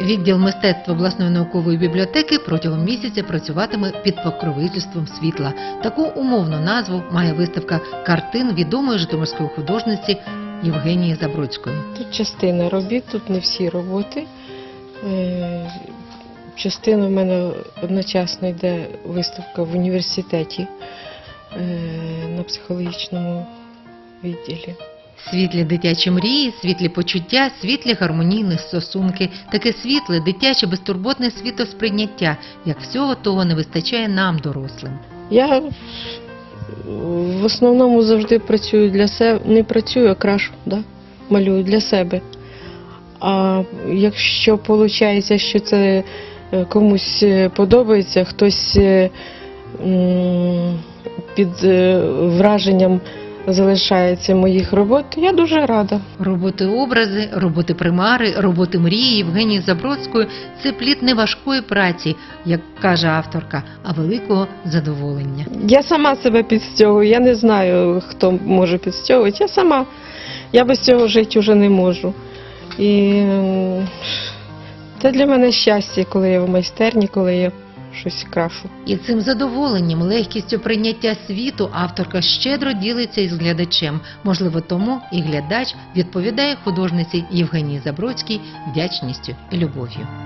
Відділ мистецтва обласної наукової бібліотеки протягом місяця працюватиме під покровительством світла. Таку умовну назву має виставка картин відомої житомирської художниці Євгенії Забродської. Тут частина робіт, тут не всі роботи. Е, Частина в мене одночасно йде виставка в університеті е, на психологічному відділі. Світлі дитячі мрії, світлі почуття, світлі гармонійні стосунки, таке світле, дитяче, безтурботне світосприйняття, як всього того не вистачає нам, дорослим. Я в основному завжди працюю для себе, не працюю, а крашу, да? малюю для себе. А якщо виходить, що це е, комусь е, подобається, хтось е, під враженням залишається моїх робот, я дуже рада. Роботи образи, роботи примари, роботи мрії Євгенії Забродської це плід не важкої праці, як каже авторка, а великого задоволення. Я сама себе підстягую, я не знаю, хто може підстягувати. Я сама. Я без цього жити вже не можу. І це для мене щастя, коли я в майстерні, коли я щось крашу. І цим задоволенням, легкістю прийняття світу авторка щедро ділиться із глядачем. Можливо, тому і глядач відповідає художниці Євгенії Забродській вдячністю і любов'ю.